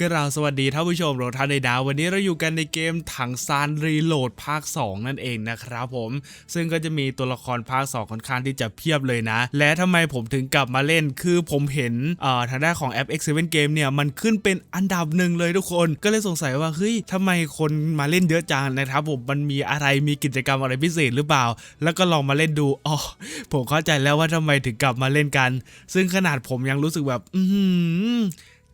ก็เราสวัสดีท่านผู้ชมทุกท่านในดาว วันนี้เราอยู่กันในเกมถังซานรีโหลดภาค 2 นั่นเองนะครับผม ซึ่งก็จะมีตัวละครภาค 2 ค่อนข้างที่จะเพียบเลยนะ และทำไมผมถึงกลับมาเล่นคือผมเห็นอ่อทางด้านของแอป X7 Game เนี่ย มันขึ้นเป็นอันดับหนึ่งเลยทุกคน ก็เลยสงสัยว่า เฮ้ยทำไมคนมาเล่นเยอะจังนะครับผมมันมีอะไรมีกิจกรรมอะไรพิเศษหรือเปล่า แล้วก็ลองมาเล่นดูอ๋อผมเข้าใจแล้วว่าทำไมถึงกลับมาเล่นกัน ซึ่งขนาดผมยังรู้สึกแบบ อื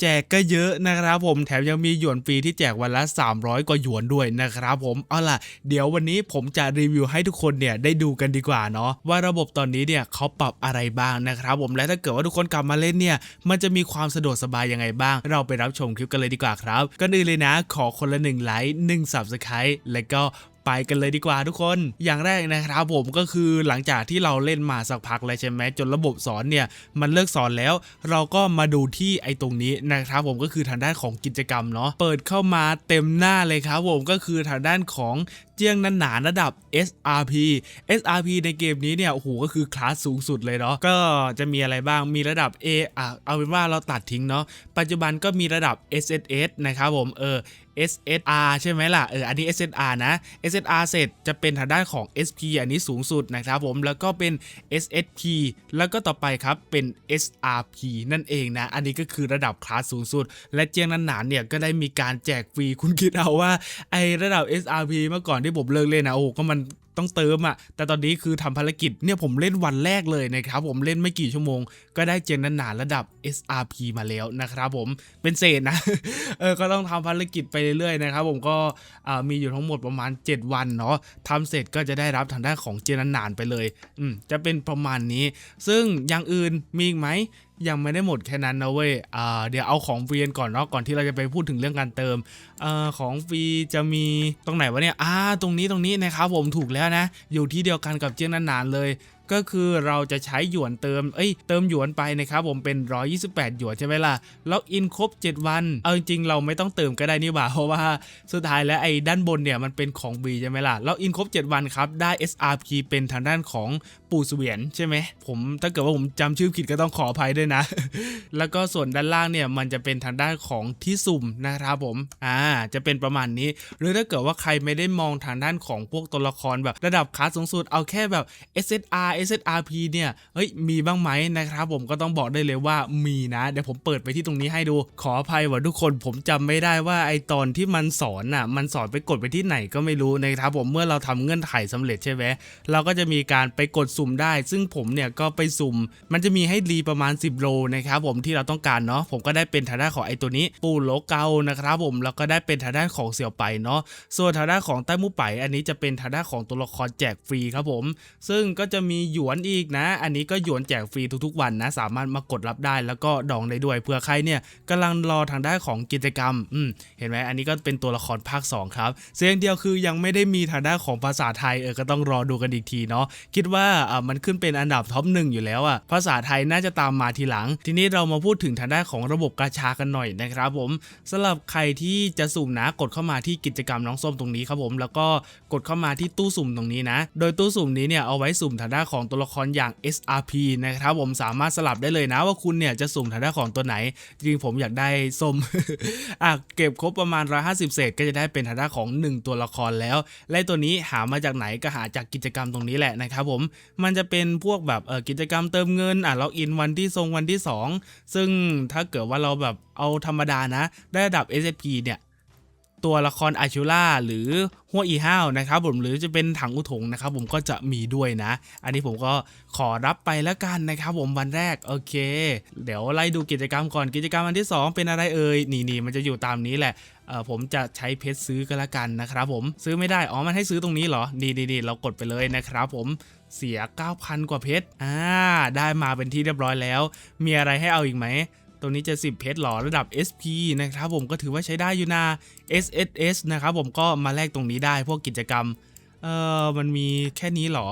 แจกก็เยอะนะครับผมแถมยังมีหยวนฟรีที่แจกวันละ 300 กว่าหยวนด้วยนะครับผมเอาล่ะ เดี๋ยววันนี้ผมจะรีวิวให้ทุกคนเนี่ยได้ดูกันดีกว่าเนาะว่าระบบตอนนี้เนี่ยเขาปรับอะไรบ้างนะครับผมและถ้าเกิดว่าทุกคนกลับมาเล่นเนี่ยมันจะมีความสะดวกสบายยังไงบ้าง เราไปรับชมคลิปกันเลยดีกว่าครับก็อื่นเลยนะ ขอคนละ1ไลค์1 Subscribe และก็ ไปกันเลยดีกว่าทุกคน อย่างแรกนะครับผมก็คือหลังจากที่เราเล่นมาสักพักเลยใช่ไหมจนระบบสอนเนี่ยมันเลิกสอนแล้ว เราก็มาดูที่ไอ้ตรงนี้นะครับผมก็คือทางด้านของกิจกรรมเนาะเปิดเข้ามาเต็มหน้าเลยครับผมก็คือทางด้านของเจียงนันหนาระดับ SRP SRP ในเกมนี้เนี่ยโอ้โหก็คือคลาสสูงสุดเลยเนาะก็จะมีอะไรบ้างมีระดับ A อะเอาเป็นว่าเราตัดทิ้งเนาะปัจจุบันก็มีระดับ SSS นะครับผมเออ SSR ใช่ไหมล่ะ เออ อันนี้ SSR นะ SSR เสร็จจะเป็นทางด้านของ SP อันนี้สูงสุดนะครับผม แล้วก็เป็น SSP แล้วก็ต่อไปครับเป็น SRP นั่นเองนะ อันนี้ก็คือระดับคลาสสูงสุด และเจียงนันหนานเนี่ยก็ได้มีการแจกฟรี คุณคิดเอาว่าไอระดับ SRP เมื่อก่อนที่ผมเลิกเล่นนะ โอ้ก็มัน ต้องเติมอะแต่ตอนนี้คือทำภารกิจเนี่ยผมเล่นวันแรกเลยนะครับผมเล่นไม่กี่ชั่วโมง ก็ได้เจนนันหนาระดับ SRP มาแล้วนะครับผมเป็นเศษนะเออก็ต้องทำภารกิจไปเรื่อยๆนะครับผมก็มีอยู่ทั้งหมดประมาณ 7 วันเนาะทำเสร็จก็จะได้รับทางด้านของเจนันหนานไปเลยอืมจะเป็นประมาณนี้ ซึ่งอย่างอื่นมีอีกไหม ยังไม่ได้หมดแค่นั้นนะเว้ยเดี๋ยวเอาของฟรีกันก่อนเนาะก่อนที่เราจะไปพูดถึงเรื่องการเติมอของฟรีจะมีตรงไหนวะเนี่ยอ่าตรงนี้ตรงนี้นะครับผมถูกแล้วนะ อยู่ที่เดียวกันกับเจียงนานๆเลย ก็คือเราจะใช้หยวนเติม เอ้ย เติมหยวนไปนะครับผมเป็น 128 หยวนใช่ไหมล่ะ แล้วอินครบ 7 วัน เอาจริงเราไม่ต้องเติมก็ได้นี่หว่าเพราะว่าสุดท้ายแล้วไอ้ด้านบนเนี่ยมันเป็นของฟรีใช่ไหมล่ะ แล้วอินครบ 7 วันครับได้ SRP เป็นทางด้านของปู่เสวียนใช่ไหมผมถ้าเกิดว่าผมจำชื่อผิดก็ต้องขออภัยด้วยนะ แล้วก็ส่วนด้านล่างเนี่ยมันจะเป็นทางด้านของที่สุ่มนะครับผม อ่า จะเป็นประมาณนี้ หรือถ้าเกิดว่าใครไม่ได้มองทางด้านของพวกตัวละครแบบระดับคลาสสูงสุดเอาแค่แบบ SSR SSRP เนี่ยเฮ้ยมีบ้างไหมนะครับผมก็ต้องบอกได้เลยว่ามีนะ เดี๋ยวผมเปิดไปที่ตรงนี้ให้ดู ขออภัยว่าทุกคนผมจำไม่ได้ว่าไอตอนที่มันสอนอะมันสอนไปกดไปที่ไหนก็ไม่รู้นะครับผมเมื่อเราทำเงื่อนไขสำเร็จใช่ไหมเราก็จะมีการไปกดสุ่มได้ ซึ่งผมเนี่ยก็ไปสุ่ม มันจะมีให้รีประมาณ 10 โลนะครับผมที่เราต้องการเนาะผมก็ได้เป็นทางด้านของไอตัวนี้ ปูโลเกานะครับผมแล้วก็ได้เป็นทางด้านของเสี่ยวไปเนาะส่วนทางด้านของใต้มูไปอันนี้จะเป็นทางด้านของตัวละครแจกฟรีครับผม ซึ่งก็จะมีหยวนอีกนะ อันนี้ก็หยวนแจกฟรีทุกๆวันนะ สามารถมากดรับได้แล้วก็ดองได้ด้วยเผื่อใครเนี่ยกำลังรอทางด้านของกิจกรรมอืมเห็นไหมอันนี้ก็เป็นตัวละครภาค 2 ครับเสียงเดียวคือยังไม่ได้มีทางด้านของภาษาไทยเออก็ต้องรอดูกันอีกทีเนาะคิดว่าอ่ามันขึ้นเป็นอันดับท็อปหนึ่งอยู่แล้วอะภาษาไทยน่าจะตามมาทีหลัง ทีนี้เรามาพูดถึงทางด้านของระบบกาชากันหน่อยนะครับผมสำหรับใครที่จะสุ่มนะกดเข้ามาที่กิจกรรมน้องส้มตรงนี้ครับผมแล้วก็กดเข้ามาที่ตู้สุ่มตรงนี้นะ โดยตู้สุ่มนี้เนี่ยเอาไว้สุ่มทางด้านของตัวละครอย่าง SRP นะครับผมสามารถสลับได้เลยนะว่าคุณเนี่ยจะสุ่มทางด้านของตัวไหน จริงผมอยากได้ส้มอะเก็บครบประมาณ 150 เศษก็จะได้เป็นทางด้านของ 1 ตัวละครแล้ว และตัวนี้หามาจากไหนก็หาจากกิจกรรมตรงนี้แหละนะครับผมมันจะเป็นพวกแบบเออกิจกรรมเติมเงินอะล็อกอินวันที่ทรงวันที่ 2 ซึ่งถ้าเกิดว่าเราแบบเอาธรรมดานะ ได้ระดับ SSP เนี่ย ตัวละครอาชูล่าหรือหัวอีห้าวนะครับผมหรือจะเป็นถังอุถงนะครับผมก็จะมีด้วยนะ อันนี้ผมก็ขอรับไปแล้วกันนะครับผมวันแรกโอเค เดี๋ยวไล่ดูกิจกรรมก่อนกิจกรรมวันที่ 2 เป็นอะไรเอ่ยนี่นี่มันจะอยู่ตามนี้แหละเออผมจะใช้เพชรซื้อก็แล้วกันนะครับผมซื้อไม่ได้อ๋อมันให้ซื้อตรงนี้เหรอนี่นี่นี่เรากดไปเลยนะครับผมเสีย 9,000 กว่าเพชรอ่าได้มาเป็นที่เรียบร้อยแล้ว มีอะไรให้เอาอีกไหม ตัวนี้จะ 10 เพชรหรอระดับ SP นะครับผมก็ถือว่าใช้ได้อยู่นะ SSS นะครับผมก็มาแลกตรงนี้ได้พวกกิจกรรม เออมันมีแค่นี้หรอ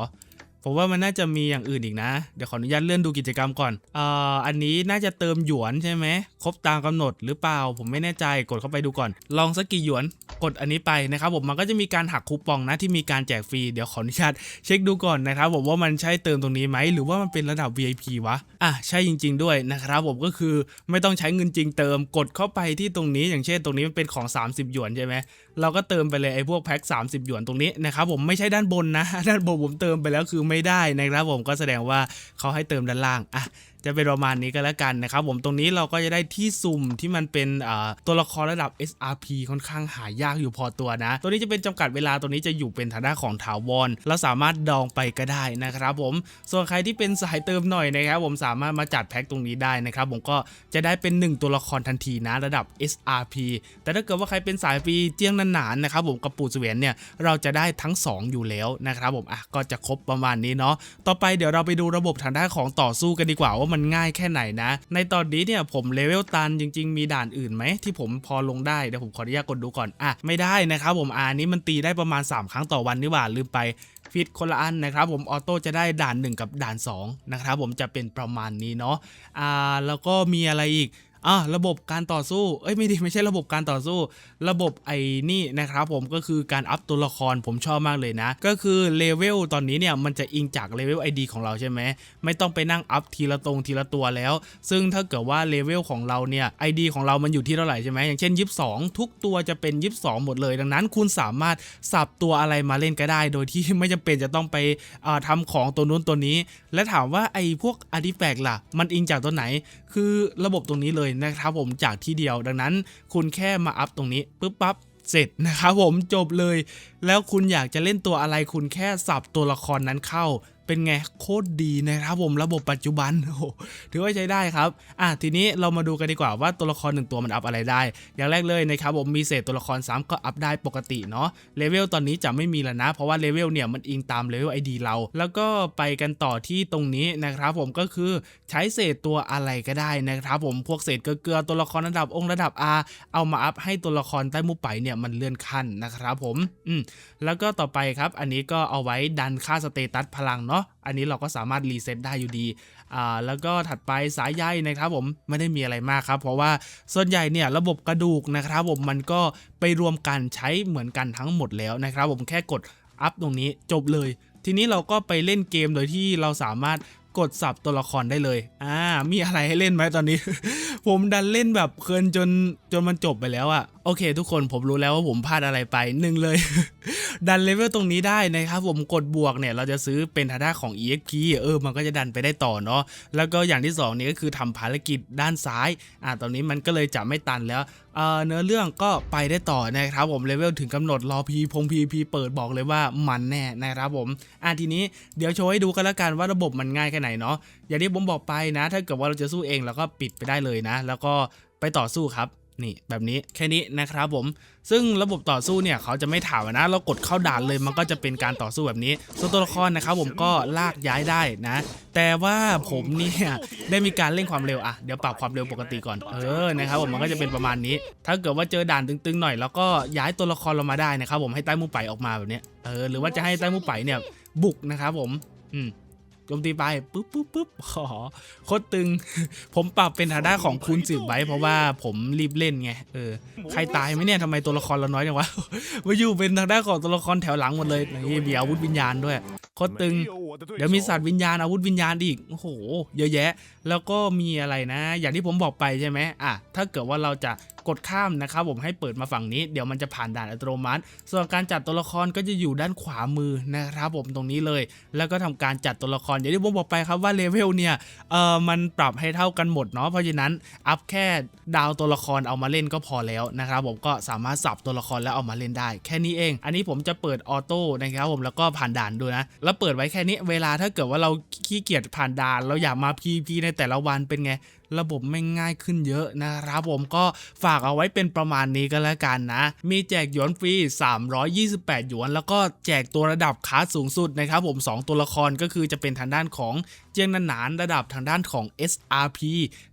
ผมว่ามันน่าจะมีอย่างอื่นอีกนะ เดี๋ยวขออนุญาตเลื่อนดูกิจกรรมก่อนเอ่ออันนี้น่าจะเติมหยวนใช่ไหมครบตามกำหนดหรือเปล่า ผมไม่แน่ใจกดเข้าไปดูก่อน ลองสักกี่หยวนกดอันนี้ไปนะครับผมมันก็จะมีการหักคูปองนะที่มีการแจกฟรีเดี๋ยวขออนุญาตเช็คดูก่อนนะครับผมว่ามันใช่เติมตรงนี้ไหมหรือว่ามันเป็นระดับ VIP วะอะใช่จริง ๆ ด้วยนะครับผมก็คือไม่ต้องใช้เงินจริงเติมกดเข้าไปที่ตรงนี้ อย่างเช่นตรงนี้มันเป็นของ 30 หยวนใช่ไหมเราก็เติมไปเลยไอ้พวกแพ็ค30 หยวนตรงนี้นะครับผมไม่ใช่ด้านบนนะด้านบนผมเติมไปแล้วคือไม่ได้นะครับผมก็แสดงว่าเขาให้เติมด้านล่างอะจะเป็นประมาณนี้ก็แล้วกันนะครับผมตรงนี้เราก็จะได้ที่สุ่มที่มันเป็นตัวละครระดับ SRP ค่อนข้างหายากอยู่พอตัวนะ ตัวนี้จะเป็นจำกัดเวลาตัวนี้จะอยู่เป็นฐานะของถาวรเราสามารถดองไปก็ได้นะครับผมส่วนใครที่เป็นสายเติมหน่อยนะครับผมสามารถมาจัดแพ็คตรงนี้ได้นะครับผมก็จะได้เป็น 1 ตัวละครทันทีนะระดับ SRP แต่ถ้าเกิดว่าใครเป็นสายฟรีเจียงนานๆนะครับผมกับปูเสวียนเนี่ยเราจะได้ทั้ง 2 อยู่แล้วนะครับผมอะก็จะครบประมาณนี้เนาะต่อไปเดี๋ยวเราไปดูระบบทางด้านของต่อสู้กันดีกว่าว่ามันง่ายแค่ไหนนะ ในตอนนี้เนี่ยผมเลเวลตันจริง ๆ มีด่านอื่นไหมที่ผมพอลงได้เดี๋ยวผมขออนุญาตกดดูก่อนอะไม่ได้นะครับผมอ่านี้มันตีได้ประมาณ 3 ครั้งต่อวันนี่หว่าลืมไปฟิตคนละอันนะครับผมออโต้จะได้ด่าน 1 กับด่าน2นะครับผมจะเป็นประมาณนี้เนาะอ่าแล้วก็มีอะไรอีก อะระบบการต่อสู้ เอ้ยไม่ดีไม่ใช่ระบบการต่อสู้ ระบบไอ้นี่นะครับผมก็คือการอัพตัวละครผมชอบมากเลยนะ ก็คือเลเวลตอนนี้เนี่ยมันจะอิงจากเลเวล ID ของเราใช่ไหมไม่ต้องไปนั่งอัพทีละตรงทีละตัวแล้ว ซึ่งถ้าเกิดว่าเลเวลของเราเนี่ย ID ของเรามันอยู่ที่เท่าไหร่ใช่ไหมอย่างเช่น 22 ทุกตัวจะเป็น 22 หมดเลย ดังนั้นคุณสามารถสับตัวอะไรมาเล่นก็ได้ โดยที่ไม่จำเป็นจะต้องไปอ่าทำของตัวนู้นตัวนี้ และถามว่าไอ้พวกอาร์ติแฟกต์ล่ะ มันอิงจากตัวไหน คือระบบตรงนี้เลยนะครับผมจากที่เดียวดังนั้น คุณแค่มาอัพตรงนี้ปุ๊บปั๊บเสร็จนะครับผมจบเลย แล้วคุณอยากจะเล่นตัวอะไรคุณแค่สับตัวละครนั้นเข้าเป็นไงโคตรดีนะครับผมระบบปัจจุบันโอ้ถือว่าใช้ได้ครับอะทีนี้เรามาดูกันดีกว่าว่าตัวละครหนึ่งตัวมันอัพอะไรได้ อย่างแรกเลยนะครับผมมีเศษตัวละครซ้ำก็อัพได้ปกติเนาะเลเวลตอนนี้จะไม่มีแล้วนะ เพราะว่าเลเวลเนี่ยมันอิงตามเลเวล ID เรา แล้วก็ไปกันต่อที่ตรงนี้นะครับผมก็คือ ใช้เศษตัวอะไรก็ได้นะครับผมพวกเศษเกลือตัวละครระดับองค์ระดับ R เอามาอัพให้ตัวละครใต้มุไปเนี่ยมันเลื่อนขั้นนะครับผมอืมแล้วก็ต่อไปครับ อันนี้ก็เอาไว้ดันค่าสเตตัสพลังเนาะอันนี้เราก็สามารถรีเซ็ตได้อยู่ดีอ่าแล้วก็ถัดไปสายใยนะครับผมไม่ได้มีอะไรมากครับ เพราะว่าส่วนใหญ่เนี่ยระบบกระดูกนะครับผมมันก็ไปรวมกันใช้เหมือนกันทั้งหมดแล้วนะครับผมแค่กดอัพตรงนี้จบเลย ทีนี้เราก็ไปเล่นเกมโดยที่เราสามารถกดสับตัวละครได้เลย อ่า มีอะไรให้เล่นไหมตอนนี้ ผมดันเล่นแบบเพลินจนจนมันจบไปแล้วอะโอเค ทุกคนผมรู้แล้วว่าผมพลาดอะไรไปหนึ่งเลย ดันเลเวลตรงนี้ได้นะครับผมกดบวกเนี่ยเราจะซื้อเป็นทาด้าของ EXP เออมันก็จะดันไปได้ต่อเนาะแล้วก็อย่างที่สองนี่ก็คือทำภารกิจด้านซ้ายอ่าตอนนี้มันก็เลยจะไม่ตันแล้วเออเนื้อเรื่องก็ไปได้ต่อนะครับผมเลเวลถึงกำหนดรอพีพงพีพีเปิดบอกเลยว่ามันแน่นะครับผมอ่าทีนี้เดี๋ยวโชว์ให้ดูกันล้วกันว่าระบบมันง่ายแค่ไหนเนาะอย่างที่ผมบอกไปนะ ถ้าเกิดว่าเราจะสู้เองเราก็ปิดไปได้เลยนะ แล้วก็ไปต่อสู้ครับ นี่แบบนี้แค่นี้นะครับผม ซึ่งระบบต่อสู้เนี่ยเขาจะไม่ถามนะ เรากดเข้าด่านเลยมันก็จะเป็นการต่อสู้แบบนี้ ส่วนตัวละครนะครับผมก็ลากย้ายได้นะ แต่ว่าผมเนี่ยได้มีการเร่งความเร็วอะเดี๋ยวปรับความเร็วปกติก่อน เออนะครับผมมันก็จะเป็นประมาณนี้ ถ้าเกิดว่าเจอด่านตึงๆหน่อย แล้วก็ย้ายตัวละครเรามาได้นะครับผมให้ใต้มูไปออกมาแบบนี้เออหรือว่าจะให้ใต้มูไปเนี่ยบุกนะครับผม อืม โจมตีไปปุ๊บปุ๊บปุ๊บขอโคตรตึง ผมปรับเป็นทางด้านของคูณสิบไว้เพราะว่าผมรีบเล่นไงเออใครตายไหมเนี่ยทำไมตัวละครเราน้อยจังวะมาอยู่เป็นทางด้านของตัวละครแถวหลังหมดเลยนี่มีอาวุธวิญญาณด้วยโคตรตึง เดี๋ยวมีสัตว์วิญญาณอาวุธวิญญาณอีกโอ้โหเยอะแยะ แล้วก็มีอะไรนะ อย่างที่ผมบอกไปใช่ไหมอะถ้าเกิดว่าเราจะ กดข้ามนะครับผมให้เปิดมาฝั่งนี้เดี๋ยวมันจะผ่านด่านอัตโนมัติ ส่วนการจัดตัวละครก็จะอยู่ด้านขวามือนะครับผมตรงนี้เลย แล้วก็ทำการจัดตัวละครอย่างที่ผมบอกไปครับว่าเลเวลเนี่ยเออมันปรับให้เท่ากันหมดเนาะเพราะฉะนั้นอัพแค่ดาวตัวละครเอามาเล่นก็พอแล้วนะครับผมก็สามารถสับตัวละครแล้วเอามาเล่นได้ แค่นี้เอง อันนี้ผมจะเปิดออโต้นะครับผมแล้วก็ผ่านด่านด้วยนะ แล้วเปิดไว้แค่นี้เวลาถ้าเกิดว่าเราขี้เกียจผ่านด่าน เราอยากมา PVP ในแต่ละวันเป็นไง ระบบไม่ง่ายขึ้นเยอะนะครับผมก็ฝากเอาไว้เป็นประมาณนี้ก็แล้วกันนะ มีแจกหยวนฟรี 328 หยวน แล้วก็แจกตัวระดับคาสสูงสุดนะครับผม 2 ตัวละครก็คือจะเป็นทางด้านของ ยงหนานระดับทางด้านของ SRP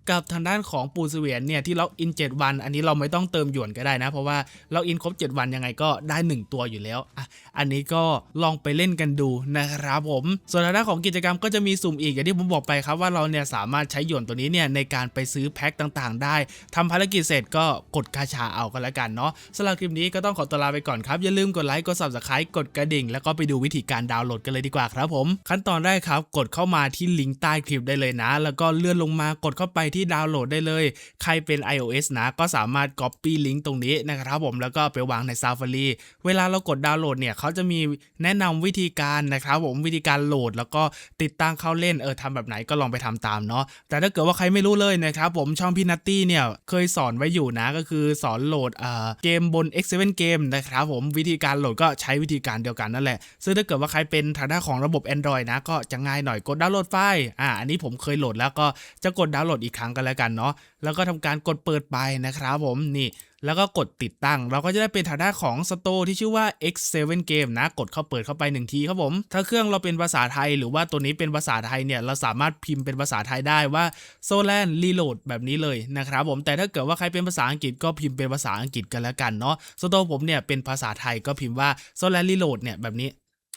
กับทางด้านของปูเสเวียนเนี่ยที่ล็อกอิน 7 วัน อันนี้เราไม่ต้องเติมหยวนก็ได้นะ เพราะว่าล็อกอินครบ 7 วันยังไงก็ได้ 1 ตัวอยู่แล้วอะอันนี้ก็ลองไปเล่นกันดูนะครับผม ส่วนทางด้านของกิจกรรมก็จะมีสุ่มอีกอย่างที่ผมบอกไปครับว่าเราเนี่ยสามารถใช้หยวนตัวนี้เนี่ยในการไปซื้อแพ็คต่างๆ ได้ทำภารกิจเสร็จก็กดกาชาเอาก็แล้วกันเนาะสำหรับคลิปนี้ก็ต้องขอตัวลาไปก่อนครับอย่าลืมกดไลค์กด subscribe กดกระดิ่ง แล้วก็ไปดูวิธีการดาวน์โหลดกันเลยดีกว่าครับผม ขั้นตอนแรกครับกดเข้ามาที่ลิงก์ใต้คลิปได้เลยนะ แล้วก็เลื่อนลงมากดเข้าไปที่ดาวน์โหลดได้เลย ใครเป็น iOS นะ ก็สามารถ copy ลิงก์ตรงนี้นะครับผมแล้วก็ไปวางใน Safari เวลาเรากดดาวน์โหลดเนี่ยเขาจะมีแนะนำวิธีการนะครับผมวิธีการโหลด แล้วก็ติดตั้งเข้าเล่นเออทำแบบไหนก็ลองไปทำตามเนาะแต่ถ้าเกิดว่าใครไม่รู้เลยนะครับผมช่องพี่นัตตี้เนี่ยเคยสอนไว้อยู่นะก็คือสอนโหลดเออเกมบน X7 เกมนะครับผมวิธีการโหลดก็ใช้วิธีการเดียวกันนั่นแหละซึ่งถ้าเกิดว่าใครเป็นทางด้านของระบบ Android นะก็จะง่ายหน่อยกดดาวน์โหลดไฟล์อ่าอันนี้ผมเคยโหลดแล้วก็จะกดดาวน์โหลดอีกครั้งกันแล้วกันเนาะแล้วก็ทำการกดเปิดไปนะครับผมนี่แล้วก็กดติดตั้ง เราก็จะได้เป็นฐานะของสโตที่ชื่อว่า X7 Game นะ กดเข้าเปิดเข้าไปหนึ่งทีครับผม ถ้าเครื่องเราเป็นภาษาไทย หรือว่าตัวนี้เป็นภาษาไทยเนี่ย เราสามารถพิมพ์เป็นภาษาไทยได้ว่า s o l a n Reload แบบนี้เลยนะครับผม แต่ถ้าเกิดว่าใครเป็นภาษาอังกฤษก็พิมพ์เป็นภาษาอังกฤษกันแล้วกันเนาะ สโตผมเนี่ยเป็นภาษาไทยก็พิมพ์ว่า s o l a n Reload เนี่ยแบบนี้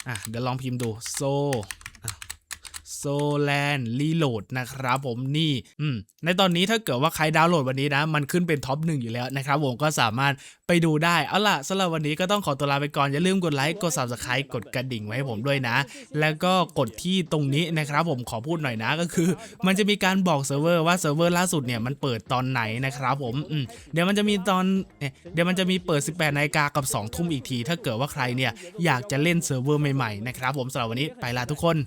อะ เดี๋ยวลองพิมพ์ดู so โซแลนรีโหลดนะครับผมนี่ในตอนนี้ถ้าเกิดว่าใครดาวน์โหลดวันนี้นะ มันขึ้นเป็นท็อปหนึ่งอยู่แล้วนะครับผมก็สามารถไปดูได้ เอาล่ะสำหรับวันนี้ก็ต้องขอตัวลาไปก่อน อย่าลืมกดไลค์ กด subscribe กดกระดิ่งไว้ให้ผมด้วยนะ แล้วก็กดที่ตรงนี้นะครับผมขอพูดหน่อยนะก็คือ มันจะมีการบอกเซิร์ฟเวอร์ว่าเซิร์ฟเวอร์ล่าสุดเนี่ยมันเปิดตอนไหนนะครับผมมเดี๋ยวมันจะมีตอนเเดี๋ยวมันจะมีเปิด 18นาฬิกากับ 2 ทุ่มอีกที ถ้าเกิดว่าใครเนี่ยอยากจะเล่นเซิร์ฟเวอร์ใหม่ๆนะครับผมสำหรับวันนี้ไปลาทุกคน